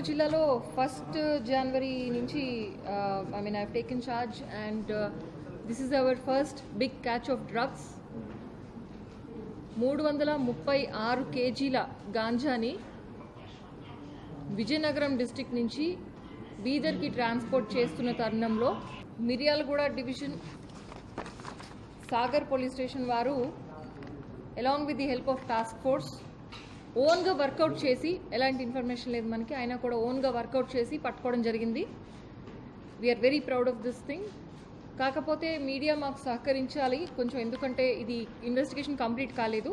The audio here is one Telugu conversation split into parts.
జిల్లాలో ఫస్ట్ జనవరి నుంచి I mean I taken charge and this is our first big catch of drugs మూడు వందల ముప్పై ఆరు కేజీల గాంజాని విజయనగరం డిస్టిక్ నుంచి బీదర్కి ట్రాన్స్పోర్ట్ చేస్తున్న తరుణంలో Miryalaguda division Sagar police station వారు along with the help of task force ఓన్గా వర్కౌట్ చేసి ఎలాంటి ఇన్ఫర్మేషన్ లేదు మనకి అయినా కూడా ఓన్గా వర్కౌట్ చేసి పట్టుకోవడం జరిగింది. We are very proud of this thing కాకపోతే మీడియా మాకు సహకరించాలి. కొంచెం ఎందుకంటే ఇది ఇన్వెస్టిగేషన్ కంప్లీట్ కాలేదు.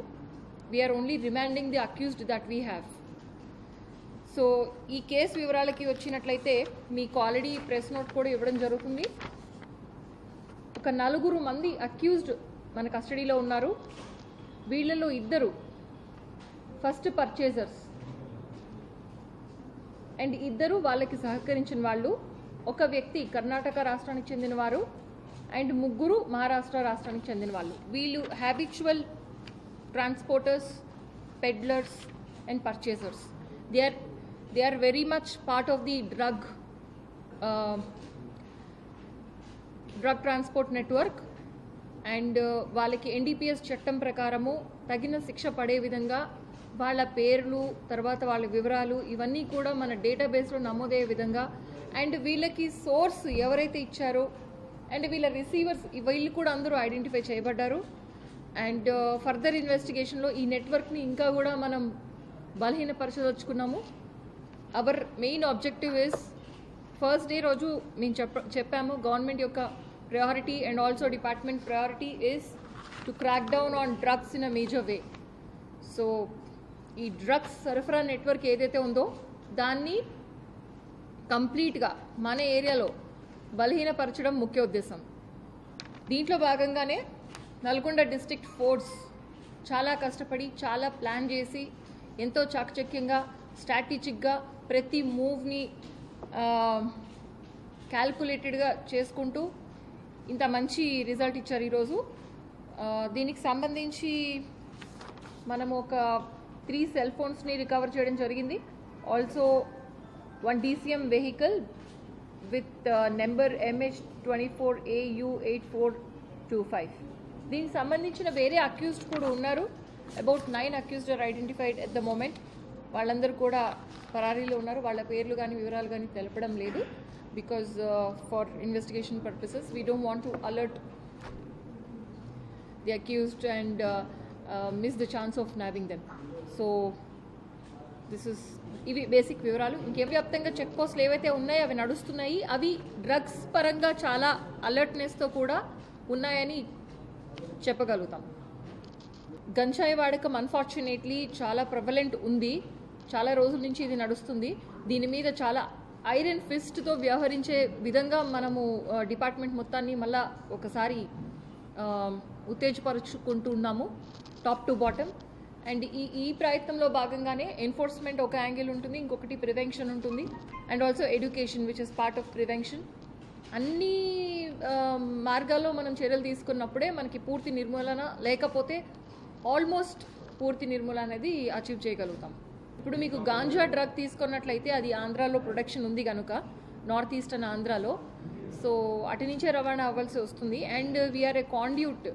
We are only remanding the accused that we have so ఈ కేసు వివరాలకి వచ్చినట్లయితే మీకు ఆల్రెడీ ప్రెస్ నోట్ కూడా ఇవ్వడం జరుగుతుంది. ఒక నలుగురు మంది అక్యూజ్డ్ మన కస్టడీలో ఉన్నారు. వీళ్ళలో ఇద్దరు ఫస్ట్ పర్చేజర్స్. అండ్ ఇద్దరు వాళ్ళకి సహకరించిన వాళ్ళు ఒక వ్యక్తి కర్ణాటక రాష్ట్రానికి చెందినవారు అండ్ ముగ్గురు మహారాష్ట్ర రాష్ట్రానికి చెందిన వాళ్ళు. వీళ్ళు habitual transporters peddlers and purchasers they are they are very much part of the drug drug transport network and వాళ్ళకి ఎన్డీపీఎస్ చట్టం ప్రకారము తగిన శిక్ష పడే విధంగా వాళ్ళ పేర్లు తర్వాత వాళ్ళ వివరాలు ఇవన్నీ కూడా మన డేటాబేస్లో నమోదయ్యే విధంగా. అండ్ వీళ్ళకి సోర్స్ ఎవరైతే ఇచ్చారో అండ్ వీళ్ళ రిసీవర్స్ వీళ్ళు కూడా అందరూ ఐడెంటిఫై చేయబడ్డారు. అండ్ ఫర్దర్ ఇన్వెస్టిగేషన్లో ఈ నెట్వర్క్ని ఇంకా కూడా మనం బలహీనపరచదలుచుకున్నాము. Our main objective is first day రోజు మేము చెప్ప చెప్పాము గవర్నమెంట్ యొక్క priority and also department priority is to crack down on drugs in a major way so ఈ డ్రగ్స్ సరఫరా నెట్వర్క్ ఏదైతే ఉందో దాన్ని కంప్లీట్గా మన ఏరియాలో బలహీనపరచడం ముఖ్య ఉద్దేశం. దీంట్లో భాగంగానే నల్గొండ డిస్టిక్ ఫోర్స్ చాలా కష్టపడి చాలా ప్లాన్ చేసి ఎంతో చాకచక్యంగా స్ట్రాటజిక్గా ప్రతి మూవ్ని క్యాల్కులేటెడ్గా చేసుకుంటూ ఇంత మంచి రిజల్ట్ ఇచ్చారు ఈరోజు. దీనికి సంబంధించి మనము ఒక త్రీ సెల్ ఫోన్స్ని రికవర్ చేయడం జరిగింది. Also one DCM vehicle with number MH twenty four AU eight four two five దీనికి సంబంధించిన వేరే అక్యూజ్డ్ కూడా ఉన్నారు. About nine accused are identified at the moment వాళ్ళందరూ కూడా పరారీలో ఉన్నారు. వాళ్ళ పేర్లు కానీ వివరాలు కానీ తెలపడం లేదు. Because for investigation purposes we don't want to alert the accused and miss the chance of knowing them so this is ఇవి బేసిక్ వివరాలు. ఇంకేవ్యాప్తంగా చెక్ పోస్టులు ఏవైతే ఉన్నాయో అవి నడుస్తున్నాయి అవి డ్రగ్స్ పరంగా చాలా అలర్ట్నెస్తో కూడా ఉన్నాయని చెప్పగలుగుతాం. గంజాయి వాడకం అన్ఫార్చునేట్లీ చాలా ప్రబలెంట్ ఉంది. చాలా రోజుల నుంచి ఇది నడుస్తుంది. దీని మీద చాలా ఐరన్ ఫిస్ట్తో వ్యవహరించే విధంగా మనము uh, డిపార్ట్మెంట్ మొత్తాన్ని మళ్ళా ఒకసారి um, ఉత్తేజపరుచుకుంటున్నాము టాప్ టు బాటమ్. అండ్ ఈ ఈ ప్రయత్నంలో భాగంగానే ఎన్ఫోర్స్మెంట్ ఒక యాంగిల్ ఉంటుంది ఇంకొకటి ప్రివెన్షన్ ఉంటుంది. And also education which is part of prevention అన్ని మార్గాల్లో మనం చర్యలు తీసుకున్నప్పుడే మనకి పూర్తి నిర్మూలన లేకపోతే ఆల్మోస్ట్ పూర్తి నిర్మూలన అనేది అచీవ్ చేయగలుగుతాం. ఇప్పుడు మీకు గాంజా డ్రగ్ తీసుకున్నట్లయితే అది ఆంధ్రాలో ప్రొడక్షన్ ఉంది కనుక నార్త్ ఈస్టర్న్ ఆంధ్రాలో. సో అటు నుంచే రవాణా అవ్వాల్సి వస్తుంది. అండ్ వీఆర్ ఏ కాండ్యూట్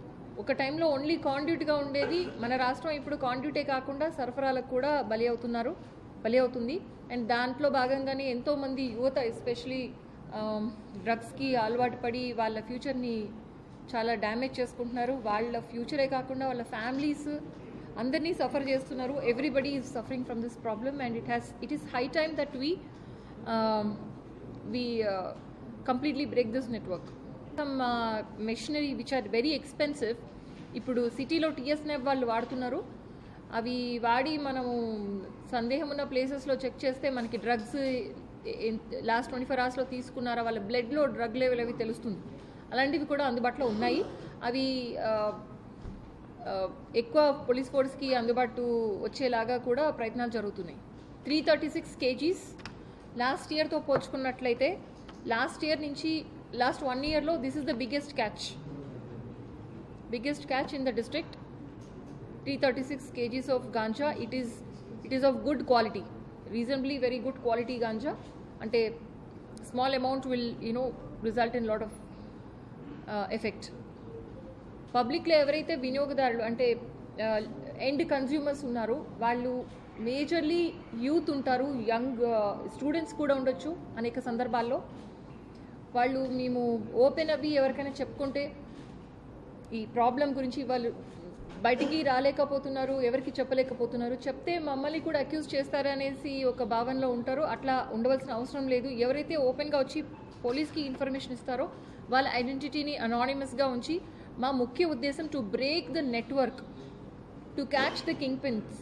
ఒక టైంలో ఓన్లీ కాండ్యూట్గా ఉండేది. మన రాష్ట్రం ఇప్పుడు కాండ్యూటే కాకుండా సరఫరాలకు కూడా బలి అవుతున్నారు బలి అవుతుంది. అండ్ దాంట్లో భాగంగానే ఎంతోమంది యువత ఎస్పెషలీ డ్రగ్స్కి um, అలవాటు పడి వాళ్ళ ఫ్యూచర్ని చాలా డ్యామేజ్ చేసుకుంటున్నారు. వాళ్ళ ఫ్యూచరే కాకుండా వాళ్ళ ఫ్యామిలీస్ అందరినీ సఫర్ చేస్తున్నారు. Everybody is suffering from this problem and it has it is high time that we we completely break this network some machinery which are very expensive ఇప్పుడు సిటీలో టీఎస్ఎన్ఎఫ్ వాళ్ళు వాడుతున్నారు. అవి వాడి మనము సందేహం ఉన్న ప్లేసెస్లో చెక్ చేస్తే మనకి డ్రగ్స్ లాస్ట్ ట్వంటీ ఫోర్ అవర్స్లో తీసుకున్నారా వాళ్ళ బ్లడ్లో డ్రగ్ లెవెల్ అవి తెలుస్తుంది. అలాంటివి కూడా అందుబాటులో ఉన్నాయి. అవి ఎక్కువ పోలీస్ ఫోర్స్కి అందుబాటు వచ్చేలాగా కూడా ప్రయత్నాలు జరుగుతున్నాయి. Three thirty six KGs last ఇయర్తో పోల్చుకున్నట్లయితే లాస్ట్ ఇయర్ నుంచి లాస్ట్ వన్ ఇయర్లో this is the biggest catch biggest catch in the district three thirty six KGs of ganja it is it is of good quality reasonably very good quality ganja అంటే small amount will you know result in lot of effect పబ్లిక్లో ఎవరైతే వినియోగదారులు అంటే ఎండ్ కన్జ్యూమర్స్ ఉన్నారో వాళ్ళు మేజర్లీ యూత్ ఉంటారు యంగ్ స్టూడెంట్స్ కూడా ఉండొచ్చు అనేక సందర్భాల్లో. వాళ్ళు మేము ఓపెన్ అవి ఎవరికైనా చెప్పుకుంటే ఈ ప్రాబ్లం గురించి వాళ్ళు బయటికి రాలేకపోతున్నారు ఎవరికి చెప్పలేకపోతున్నారు చెప్తే మమ్మల్ని కూడా అక్యూజ్ చేస్తారనేసి ఒక భావనలో ఉంటారు. అట్లా ఉండవలసిన అవసరం లేదు. ఎవరైతే ఓపెన్గా వచ్చి పోలీస్కి ఇన్ఫర్మేషన్ ఇస్తారో వాళ్ళ ఐడెంటిటీని అనానిమస్గా ఉంచి మా ముఖ్య ఉద్దేశం to break the network to catch the kingpins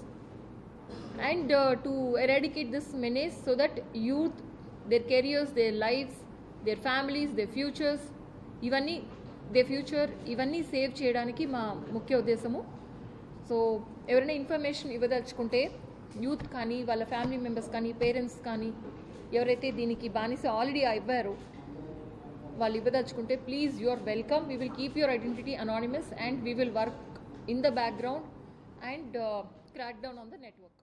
and to eradicate this menace so that youth youth their careers their lives their families they futures ఇవన్నీ దే ఫ్యూచర్ ఇవన్నీ సేవ్ చేయడానికి మా ముఖ్య ఉద్దేశము. సో ఎవరైనా ఇన్ఫర్మేషన్ ఇవ్వదలుచుకుంటే యూత్ కానీ వాళ్ళ ఫ్యామిలీ మెంబర్స్ కానీ పేరెంట్స్ కానీ ఎవరైతే దీనికి బానిస ఆల్రెడీ అవ్వారో వాళ్ళు ఇవ్వదలుచుకుంటే please you are welcome we will keep your identity anonymous and we will work in the background and crack down on the network